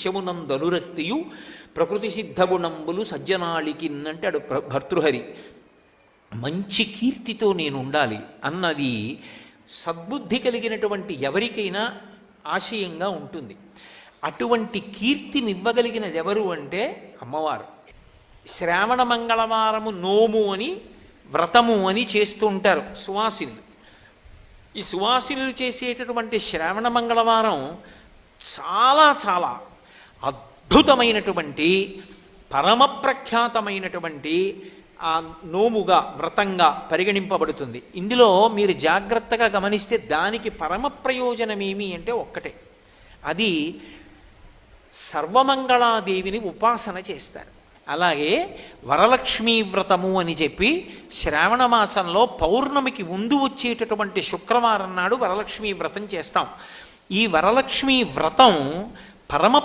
శమునందనురక్తియు ప్రకృతి సిద్ధగుణంబులు సజ్జనాళికి అంటాడు ప్ర- భర్తృహరి. మంచి కీర్తితో నేను ఉండాలి అన్నది సద్బుద్ధి కలిగినటువంటి ఎవరికైనా ఆశయంగా ఉంటుంది. అటువంటి కీర్తినివ్వగలిగినది ఎవరు అంటే అమ్మవారు. శ్రావణ మంగళవారము నోము అని వ్రతము అని చేస్తూ ఉంటారు సువాసినులు. ఈ సువాసినులు చేసేటటువంటి శ్రావణ మంగళవారం చాలా చాలా అద్భుతమైనటువంటి పరమ ప్రఖ్యాతమైనటువంటి ఆ నోముగా వ్రతంగా పరిగణింపబడుతుంది. ఇందులో మీరు జాగ్రత్తగా గమనిస్తే దానికి పరమ ప్రయోజనం ఏమి అంటే ఒక్కటే. అది సర్వమంగళాదేవిని ఉపాసన చేస్తారు. అలాగే వరలక్ష్మీ వ్రతము అని చెప్పి శ్రావణ మాసంలో పౌర్ణమికి ముందు వచ్చేటటువంటి శుక్రవారం నాడు వరలక్ష్మీ వ్రతం చేస్తాం. ఈ వరలక్ష్మీ వ్రతం పరమ